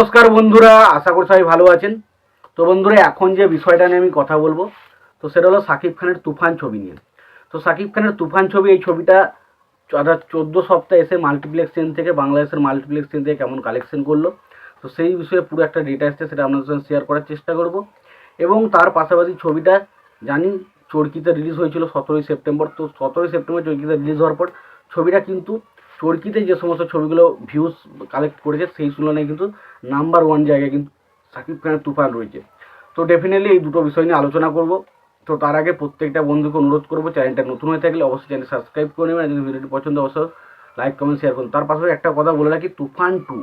নমস্কার বন্ধুরা, আশা করি সবাই ভালো আছেন। তো বন্ধুরা, এখন যে বিষয়টা নিয়ে আমি কথা বলব, তো সেটা হলো সাকিব খানের তুফান ছবি নিয়ে। তো সাকিব খানের তুফান ছবি, এই ছবিটা অর্থাৎ চোদ্দ সপ্তাহ এসে মাল্টিপ্লেক্স চেন থেকে, বাংলাদেশের মাল্টিপ্লেক্স চেন থেকে কেমন কালেকশন করল, তো সেই বিষয়ে পুরো একটা ডেটা এসছে, সেটা আপনাদের সঙ্গে শেয়ার করার চেষ্টা করব। এবং তার পাশাপাশি ছবিটা জানি চরকিতে রিলিজ হয়েছিল সতেরোই সেপ্টেম্বর, তো সতেরোই সেপ্টেম্বর চরকিতে রিলিজ হওয়ার পর, ছবিটা কিন্তু চরকিতে যে সমস্ত ছবিগুলো ভিউজ কালেক্ট করেছে, সেই তুলনায় কিন্তু নাম্বার ওয়ান জায়গায় কিন্তু সাকিব খানের তুফান রয়েছে। তো ডেফিনেটলি এই দুটো বিষয় নিয়ে আলোচনা করব। তো তার আগে প্রত্যেকটা বন্ধুকে অনুরোধ করব চ্যানেলটা নতুন হয়ে থাকলে অবশ্যই চ্যানেল সাবস্ক্রাইব করে নেবেন যদি ভিডিওটি পছন্দ অবশ্যই লাইক কমেন্ট শেয়ার করুন। তার পাশাপাশি একটা কথা বলে রাখি, তুফান টু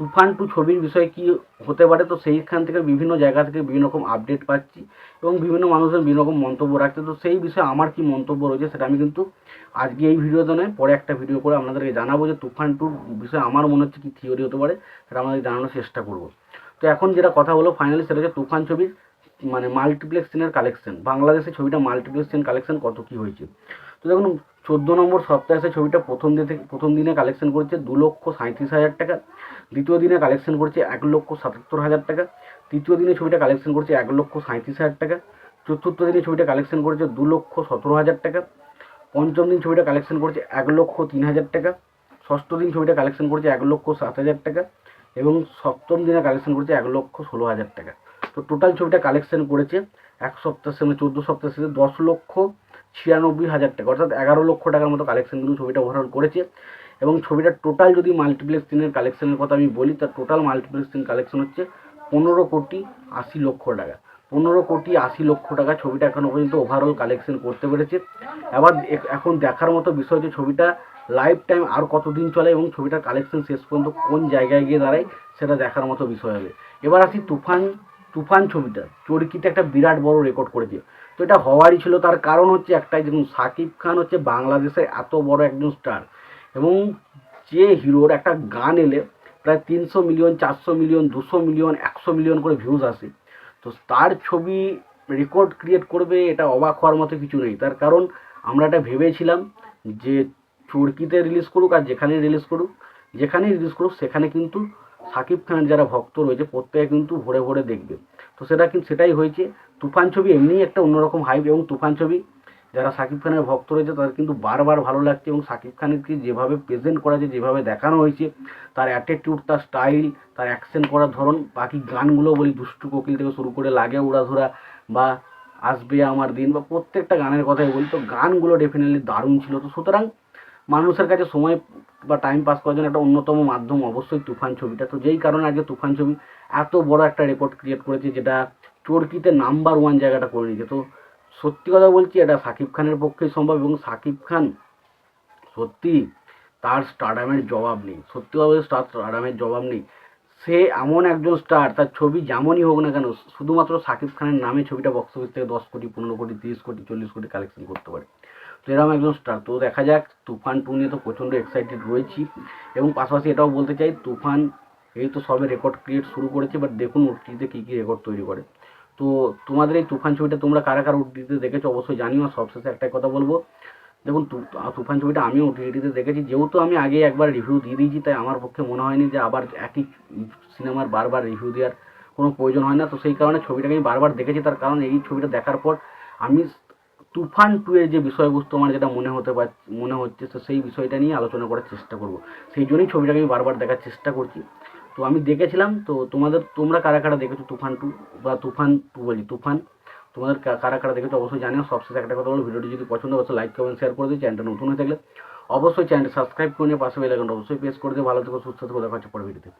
তুফান টু ছবির বিষয়ে কি হতে পারে, তো সেইখান থেকে বিভিন্ন জায়গা থেকে বিভিন্ন রকম আপডেট পাচ্ছি এবং বিভিন্ন মানুষের বিভিন্ন রকম মন্তব্য রাখছে। তো সেই বিষয়ে আমার কি মন্তব্য রয়েছে সেটা আমি কিন্তু আজকে এই ভিডিওতে নয়, পরে একটা ভিডিও করে আপনাদেরকে জানাব যে তুফান টুর বিষয়ে আমার মনে হচ্ছে কী থিওরি হতে পারে, সেটা আমাদের জানানোর চেষ্টা করব। তো এখন যেটা কথা হলো ফাইনালি সেটা হচ্ছে তুফান ছবির মানে মাল্টিপ্লেক্স সিনের কালেকশন বাংলাদেশে ছবিটা মাল্টিপ্লেক্স সিন কালেকশন কত কী হয়েছে? তো দেখুন চোদ্দ নম্বর সপ্তাহে ছবিটা প্রথম দিন থেকে প্রথম দিনে কালেকশন করেছে দু লক্ষ সাঁত্রিশ হাজার টাকা, দ্বিতীয় দিনে কালেকশন করেছে এক লক্ষ সাতাত্তর হাজার টাকা, তৃতীয় দিনে ছবিটা কালেকশন করছে এক লক্ষ সাঁত্রিশ হাজার টাকা, চতুর্থ দিনে ছবিটা কালেকশন করেছে দু লক্ষ সতেরো হাজার টাকা, পঞ্চম দিন ছবিটা কালেকশন করেছে এক লক্ষ তিন হাজার টাকা, ষষ্ঠ দিন ছবিটা কালেকশন করেছে এক লক্ষ সাত হাজার টাকা এবং সপ্তম দিনে কালেকশন করেছে এক লক্ষ ষোলো হাজার টাকা। তো টোটাল ছবিটা কালেকশন করেছে এক সপ্তাহের মানে চোদ্দ সপ্তাহের শেষে দশ লক্ষ ছিয়ানব্বই হাজার টাকা, অর্থাৎ এগারো লক্ষ টাকার মতো কালেকশন কিন্তু ছবিটা ওভারঅল করেছে। এবং ছবিটার টোটাল যদি মাল্টিপ্লেক্স স্ক্রিনের কালেকশনের কথা আমি বলি, তার টোটাল মাল্টিপ্লেক্স স্ক্রিন কালেকশন হচ্ছে পনেরো কোটি আশি লক্ষ টাকা। পনেরো কোটি আশি লক্ষ টাকা ছবিটা এখনও পর্যন্ত ওভারঅল কালেকশন করতে পেরেছে। এবার এখন দেখার মতো বিষয় যে ছবিটা লাইফ টাইম আর কতদিন চলে এবং ছবিটার কালেকশন শেষ পর্যন্ত কোন জায়গায় গিয়ে দাঁড়ায়, সেটা দেখার মতো বিষয় হবে। এবার আসি তুফান তুফান ছবিটা, চরকিতে একটা বিরাট বড় রেকর্ড করেছে। তো এটা হওয়ারই ছিল, তার কারণ হচ্ছে একটাই, দেখুন, সাকিব খান হচ্ছে বাংলাদেশের এত বড় একজন স্টার এবং যে হিরোর একটা গান এলে প্রায় তিনশো মিলিয়ন চারশো মিলিয়ন দুশো মিলিয়ন একশো মিলিয়ন করে ভিউজ আসে। তো তার ছবি রেকর্ড ক্রিয়েট করবে এটা অবাক হওয়ার মতো কিছু নেই। তার কারণ আমরা এটা ভেবেছিলাম যে চুরকিতে রিলিজ করুক আর যেখানে রিলিজ করুক, যেখানেই রিলিজ করুক, সেখানে কিন্তু সাকিব খানের যারা ভক্ত রয়েছে, প্রত্যেকে কিন্তু ভরে ভরে দেখবে। তো সেটা কিন্তু সেটাই হয়েছে। তুফান ছবি এমনিই একটা অন্যরকম হাইপ এবং তুফান ছবি। যারা সাকিব খানের ভক্ত রয়েছে, তাদের কিন্তু বারবার ভালো লাগছে এবং সাকিব খানকে যেভাবে প্রেজেন্ট করা হয়েছে, যেভাবে দেখানো হয়েছে, তার অ্যাটিটিউড তার স্টাইল তার অ্যাকশন করার ধরন, বাকি গানগুলো বলি, দুষ্টু কোকিল থেকে শুরু করে লাগে উড়াধুরা বা আসবে আমার দিন বা প্রত্যেকটা গানের কথাই বলি, তো গানগুলো ডেফিনেটলি দারুণ ছিল। তো সুতরাং মানুষের কাছে সময় বা টাইম পাস করার জন্য একটা অন্যতম মাধ্যম অবশ্যই তুফান ছবিটা। তো যেই কারণে আজকে তুফান ছবি এত বড় একটা রেকর্ড ক্রিয়েট করেছে যেটা চরকিতে নাম্বার ওয়ান জায়গাটা করে নিয়েছে তো সত্যি কথা বলছি, এটা সাকিব খানের পক্ষেই সম্ভব এবং সাকিব খান সত্যি তার স্টারডামের জবাব নেই। সত্যি কথা বলতে স্টার স্টারডামের জবাব নেই। সে এমন একজন স্টার তার ছবি যেমনই হোক না কেন, শুধুমাত্র সাকিব খানের নামে ছবিটা বক্স অফিস থেকে দশ কোটি, পনেরো কোটি, তিরিশ কোটি, চল্লিশ কোটি কালেকশন করতে পারে। তো এরকম একজন স্টার তো দেখা যাক, তুফান টু নিয়ে তো প্রচণ্ড এক্সাইটেড রয়েছি। এবং পাশাপাশি এটাও বলতে চাই, তুফান এই তো সবে রেকর্ড ক্রিয়েট শুরু করেছে বাট দেখুন ওটিতে কী কী রেকর্ড তৈরি করে। তো তোমাদের এই তুফান ছবিটা তোমরা কারা কারা ওটিতে দেখেছ অবশ্যই জানিও, আর সবশেষে একটাই কথা বলব। দেখুন তুফান ছবিটা আমিও ওটিটিতে দেখেছি, যেহেতু আমি আগে একবার রিভিউ দিয়ে দিয়েছি, তাই আমার পক্ষে মনে হয়নি যে আবার একই সিনেমার বারবার রিভিউ দেওয়ার কোনো প্রয়োজন হয় না। তো সেই কারণে ছবিটাকে আমি বারবার দেখেছি, তার কারণ এই ছবিটা দেখার পর আমি তুফান টু এর যে বিষয়বস্তু আমার যেটা মনে হতে পার, মনে হচ্ছে, তো সেই বিষয়টা নিয়ে আলোচনা করার চেষ্টা করব। সেই জন্যই ছবিটাকে আমি বারবার দেখার চেষ্টা করছি। তো আমি দেখেছিলাম, তো তোমাদের, তোমরা কারা কারা দেখেছ তুফান টু বা তুফান টু বলি, তুফান? তোমাদের কারা কারা দেখেছ অবশ্যই জানিও। সবশেষে একটা কথা বলো ভিডিওটি যদি পছন্দ অবশ্যই লাইক, কমেন্ট, শেয়ার করে দিও। চ্যানেলটা নতুন হয়ে থাকলে অবশ্যই চ্যানেলটা সাবস্ক্রাইব করে নিয়ে পাশে বেল অবশ্যই প্রেস করে দিও। ভালো থেকো, সুস্থ থেকো, দেখা হচ্ছে পরে ভিডিওতে।